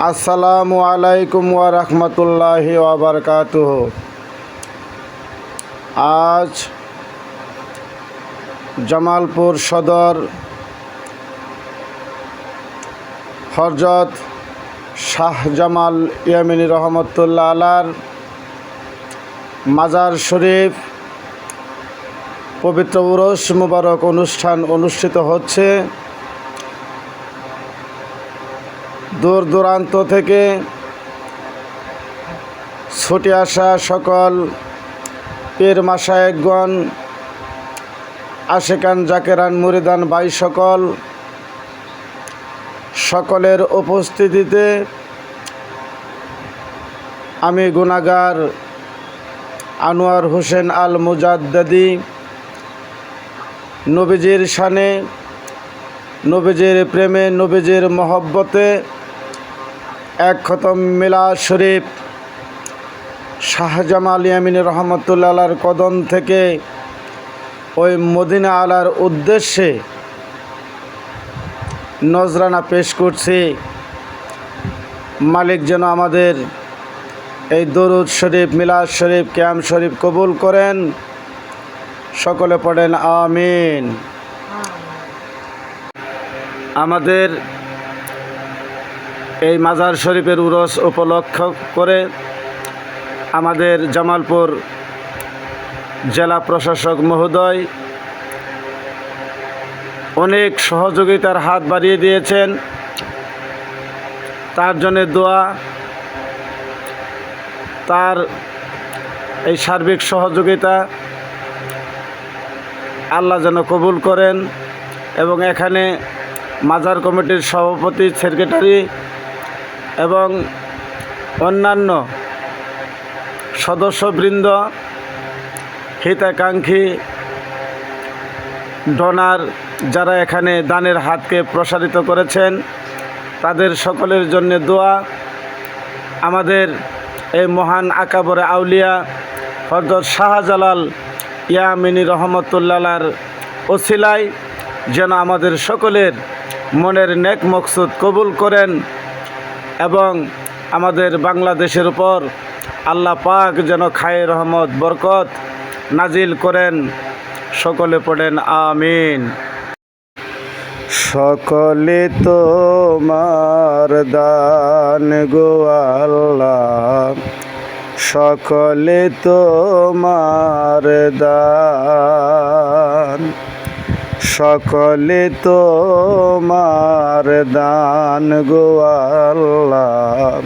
আসসালামু আলাইকুম ওয়া রাহমাতুল্লাহি ওয়া বারাকাতুহু। আজ জামালপুর সদর হরজত শাহ জামাল ইয়ামিনী রহমতুল্লাহ আলার মাজার শরীফ পবিত্র উরস মুবারক অনুষ্ঠান অনুষ্ঠিত হচ্ছে। দূর দূরান্ত থেকে ছুটে আসা সকল পীর মাসায়েকগণ, আশেকান জাকেরান মুরিদান বাই সকল, সকলের উপস্থিতিতে আমি গুনাগার আনোয়ার হোসেন আল মুজাদ্দাদি, নবীজির শানে, নবীজির প্রেমে, নবীজির মহব্বতে এক খতম মিলা শরীফ। শাহজামাল ইয়ামিন রহমতুল্লাহর কদম থেকে ওই মদিনা আলার উদ্দেশ্যে নজরানা পেশ করছি। মালিক যেন আমাদের এই দরুদ শরীফ মিলাদ শরীফ ক্যাম শরীফ কবুল করেন। সকলে পড়েন আমিন। আমাদের এই মাজার শরীফের উরস উপলক্ষ করে আমাদের জামালপুর জেলা প্রশাসক মহোদয় অনেক সহযোগিতার হাত বাড়িয়ে দিয়েছেন। তার জন্য দোয়া, তার এই সার্বিক সহযোগিতা আল্লাহ যেন কবুল করেন এবং এখানে মাজার কমিটির সভাপতি, সেক্রেটারি এবং অন্যান্য সদস্যবৃন্দ, হিতাকাঙ্ক্ষী ডোনার যারা এখানে দানের হাতকে প্রসারিত করেছেন, তাদের সকলের জন্য দোয়া। আমাদের এই মহান আকাবরে আউলিয়া হজরত শাহজালাল ইয়ামিনী রহমতুল্লালার ওসিলায় যেন আমাদের সকলের মনের নেক মকসুদ কবুল করেন। এবং আমাদের বাংলাদেশের উপর আল্লাহ পাক যেন খায় রহমত, বরকত নাজিল করেন। সকলে পড়েন আমিন। সকলে তোমার দান গো আল্লাহ। সকলে তোমার দান। সকলে তোমার দান গো আল্লাহ।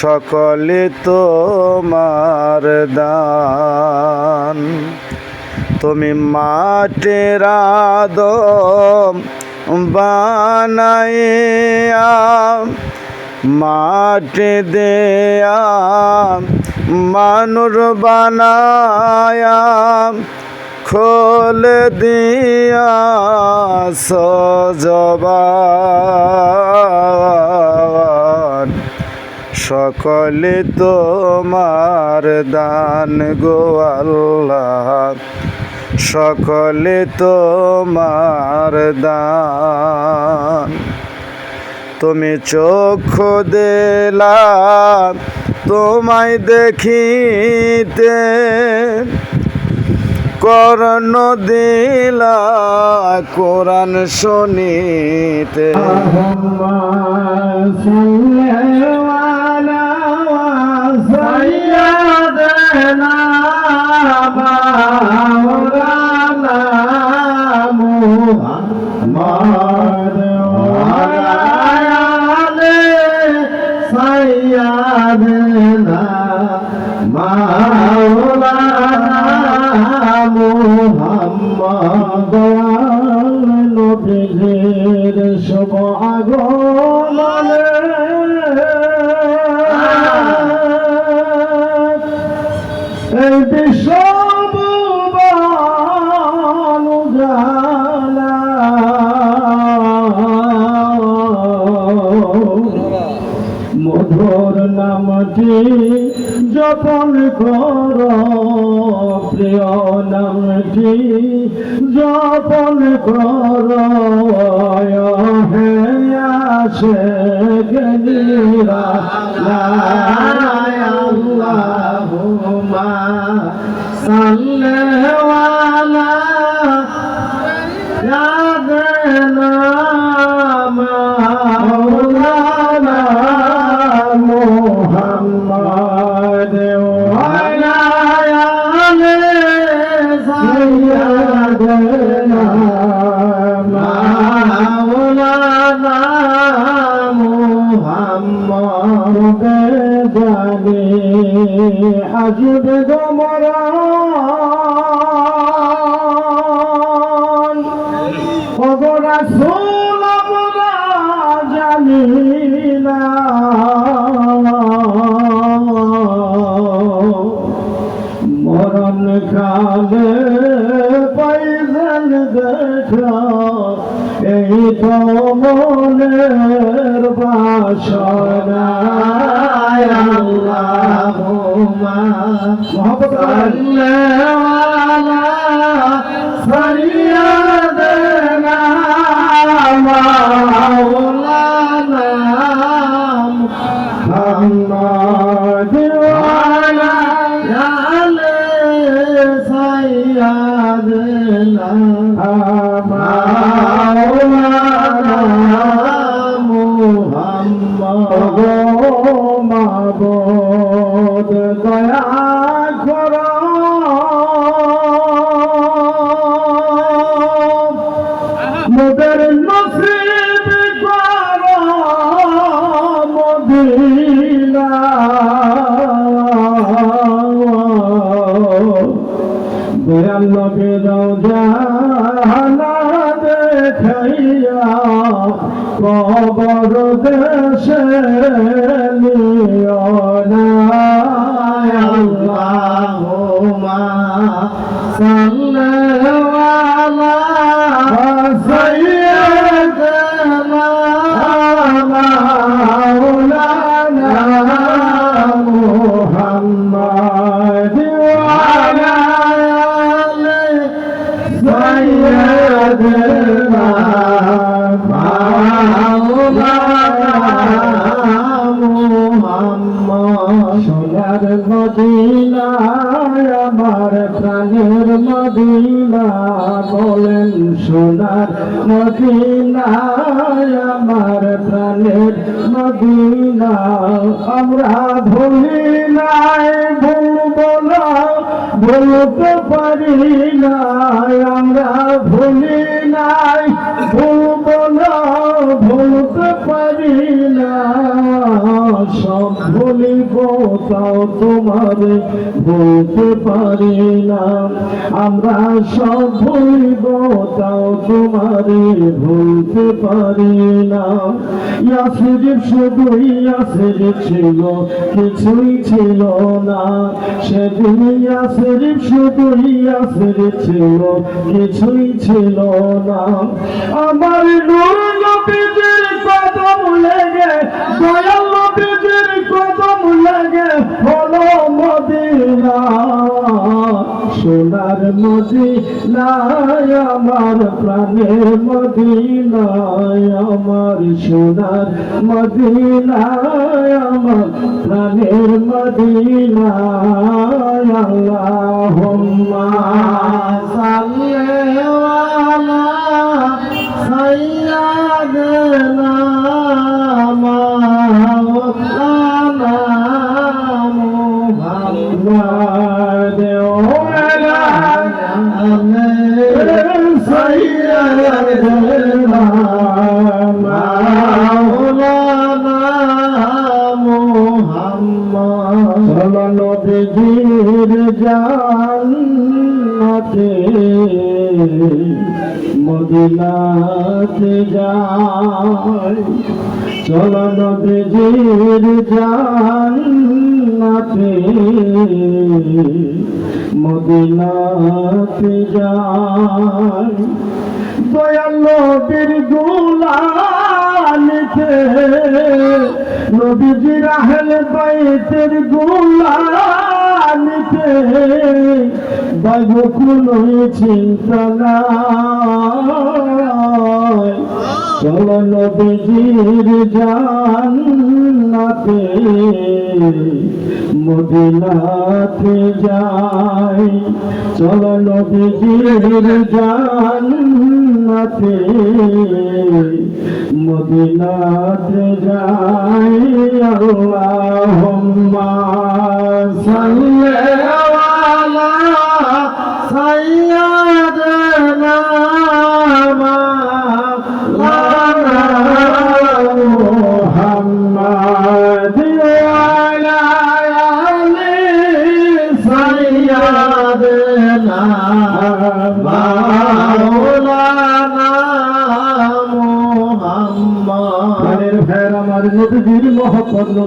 সকলে তোমার দান। তুমি মাটির আদম বানাইয়া, মাটি দেয়া, মানুষ বানায়া খোল দিয়া সজবান। সকলে তোমার দান গো আল্লাহ। সকলে তোমার দান। তুমি চক্ষু দিলা, তোমায় দেখিতে করণ দিলা কোরআন শুনিতে। শুভ কালে পাইজন দেখা। এই তো মনের বাসনা। আল্লাহুম্মা সাল্লাল্লাহু মাবুদ আল্লাহুম্মা সাল্লি আমার প্রাণের মদিনা, আমরা ভুলি নাই ভুলব না ভুলতে পারি নাই, আমরা ভুলি নাই ভুলব না ভুলতে পারি না, সব ভুলিব তাও তোমার ভুলতে পারি না। আমরা সব ভুলিব তাও তোমার ভুলতে পারি না। ছিল, কিছুই ছিল না। সেদিন ছিল, কিছুই ছিল না। আমার নূর দয়াল নবীজির কদম লেগে হলো মদিনা। সোনার মদিনায় আমার প্রাণের মদিনায় আমার সোনার মদিনায় আমার প্রাণের মদিনায় আল্লাহুম্মা সাল্লি আলা দয়াল নবীর গুলামি রাতে নবীজি রাহেল বাইতের গুলানিতে বাবু কোনো চিন্তা নাই চলো নবীজির জান্নাতে মদিনাতে যাই। চলো নবীজির জান্নাতে মদিনাতে যাই। আল্লাহুম্মা সাল্লি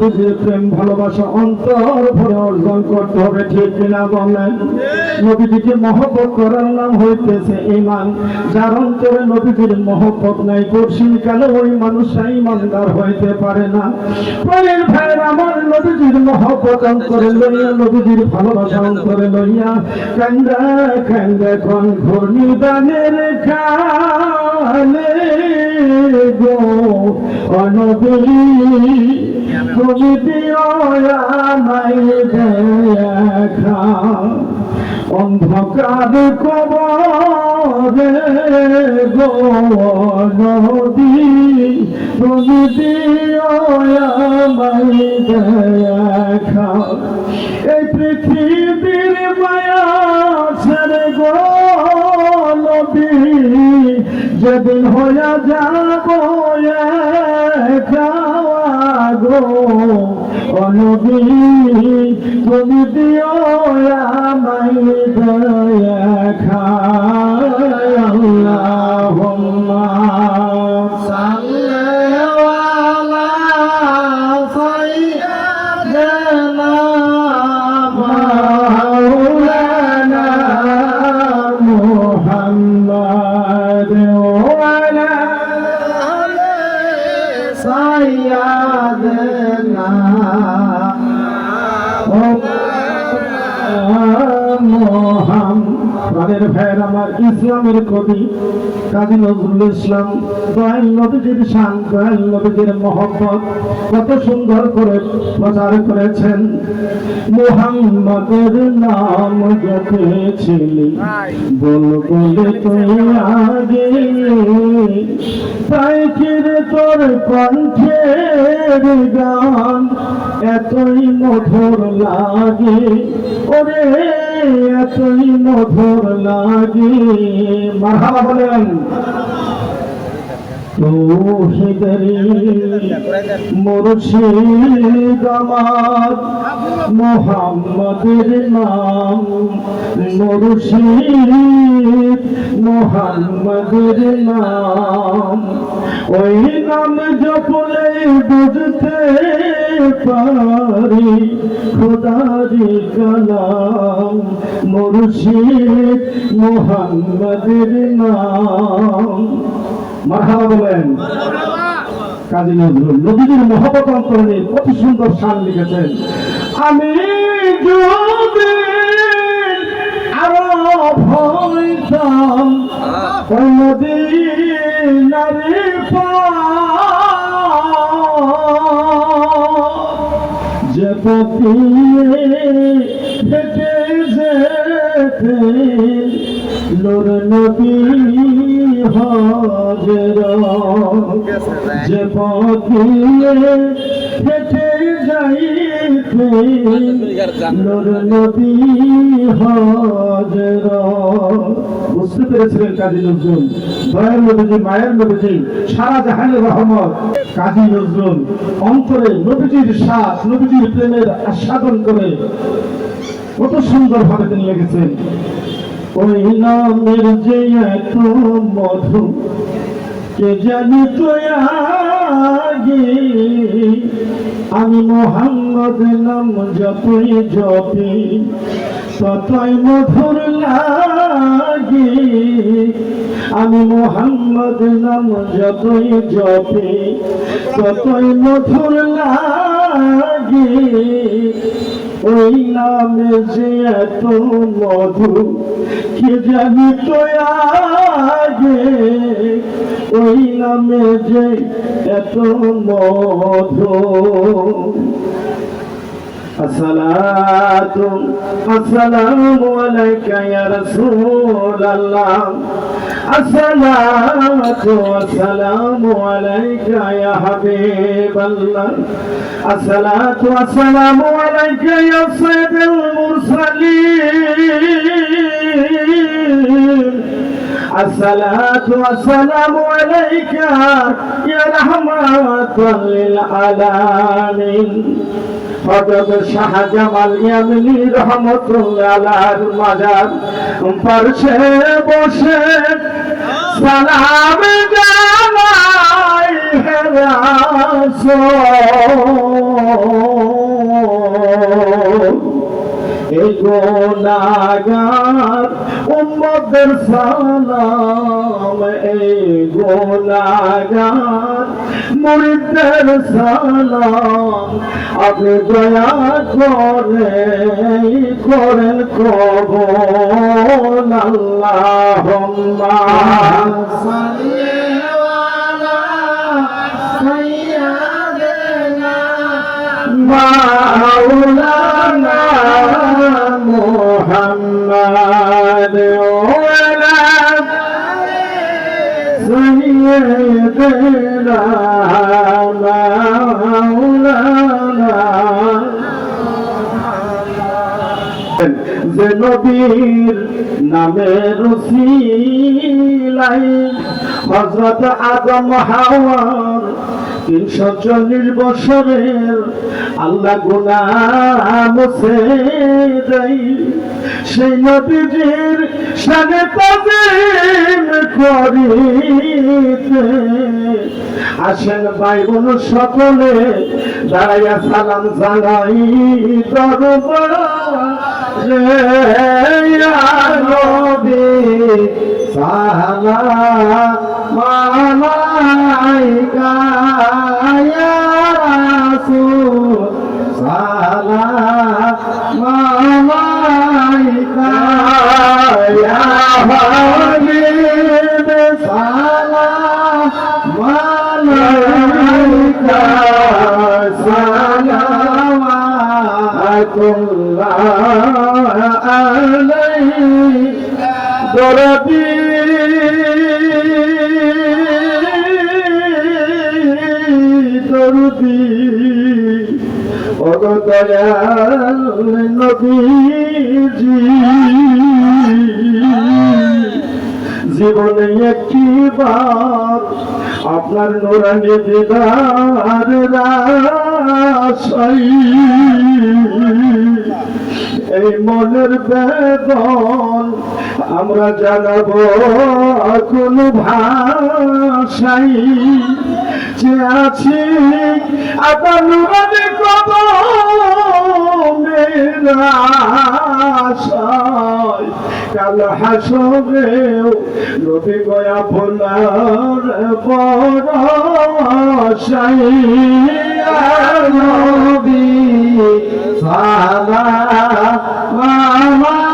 মহব্বত প্রেম, ভালোবাসা, অন্তর ভরে অর্জন করতে হবে, ঠিক কিনা বলেন? নবীজিকে মহব্বত করার নাম হইতেছে ইমান যার অন্তরে নবীজির মহব্বত নাই করছেন কেন ওই মানুষরা ইমানদার হইতে পারে না? প্রাণের ফের আমার নদীজির মহব্বত অন্তরে লইয়া নদীজির ভালোবাসা অন্তরে লইয়া, কান্দা কান্দা কোন ঘূর্ণি দানের গো। অনবী তুমি দিও আমায় দেখা অন্ধকার কবরে গো নদী তুমি দিও আমায় দেখা এই পৃথিবীর মায়া ছেড়ে গো নবী যেদিন হইয়া যাব অনবী তুমি দিও আমায় দয়া আল্লাহুম্মা সাইয়্যিদিনা প্রাণের ভাইয়ের আমার ইসলামের কবি কাজী নজরুল ইসলাম, দয়াল নবীজির শান, দয়াল নবীজির মহব্বত, কত সুন্দর করে প্রচার করেছেন। মুহাম্মাদের নাম জপেছিলি বল বলে তুই আগে তাই কিরে তোর কণ্ঠের গান, এতই মধুর লাগে। ওরে এতই মধুর লাগে। মারহাবা বলেন। মুর্শিদ আমার মোহাম্মদের নাম মুর্শিদ মোহাম্মদের নাম। ওই নাম জপলে বুঝতে পারি খোদারি কালাম। মুর্শিদ মোহাম্মদের নাম। মারহাবা বলেন। কাজী নজরুল নদীর মহব্বত অন্তরে কত সুন্দর সান লিখেছেন। আমি আরও ভয়তাম ওই নারী যে পতি যেতে লোর নদী বুঝতে পেরেছিলেন কাজী নজরুল? দয়াল নবীজি, মায়ের নবীজি, সারা জাহানের রহমত। কাজী নজরুল, অন্তরে নবীজির শ্বাস নবীজির প্রেমের আস্বাদন করে কত সুন্দর ভাবে তিনি লিখেছেন ওই যে এত মধু, কে জানি তো আমি মোহাম্মদ নাম যতই জপি, ততই মধুর লাগে। আমি মোহাম্মদ নাম যতই জপি, ততই মধুর লাগে। ওই নামে যে এত মধু কে জানি তো আগে ওই নামে যে এত মধু الصلاة السلام عليك يا رسول الله আসসালাতু আসসালামু আলাইকা ইয়া হাবিবাল্লাহ। আসসালাতু আসসালামু আলাইকা ইয়া সাইয়্যিদুল মুরসালিন। الصلاة والسلام عليك يا رحمة للعالمين হজরত শাহজামাল ইয়ামিনী রহমতুল্লাহ আলার মাজার পার্শ্বে বসে সালাম জানাই হে রাসূল এই গোনাগার উম্মদের সালাম এই গোনাগার মুরিদদের সালাম আপনি দয়া করে করেন কবল। আল্লাহুম্মা সাল্লি আলা سيدنا مولانا যে নবীর নামে রসিলাই হজরত আদম হাওয়ার তিনশো চল্লিশ বছরের আল্লাহ গুনা মুছে দেয় সেই নবীজির সানে তাজিম করিতে। আসেন ভাই বোন সকলে, দাঁড়াইয়া সালাম জানাই দরবার। সালাম আলাইকা ইয়া রাসূল সালাম আলাইকা ইয়া হাবিব সালাম আলাইকা সালাওয়াতুল্লাহ আলাইকা দরদি অগদয়াল নবীজি জীবনে একটি বার আপনার নোরানি দিদার রাশাই এই মনের বেদন আমরা জানাব কোন ভাষাই যে আছি। আপনার নুরানি কদমের কাল নবী গয়া সালা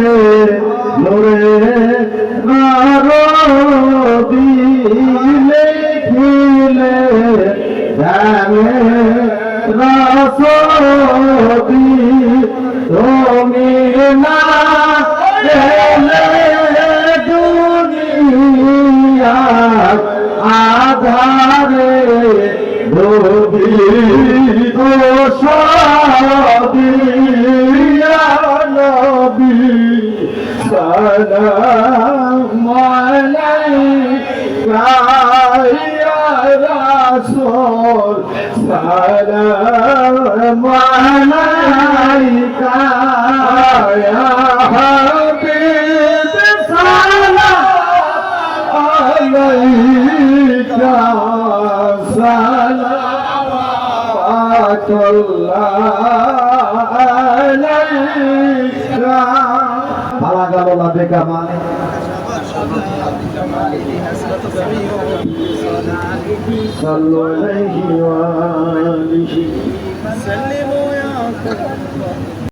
Amen. جماله صلوا عليه وآله سلموا يا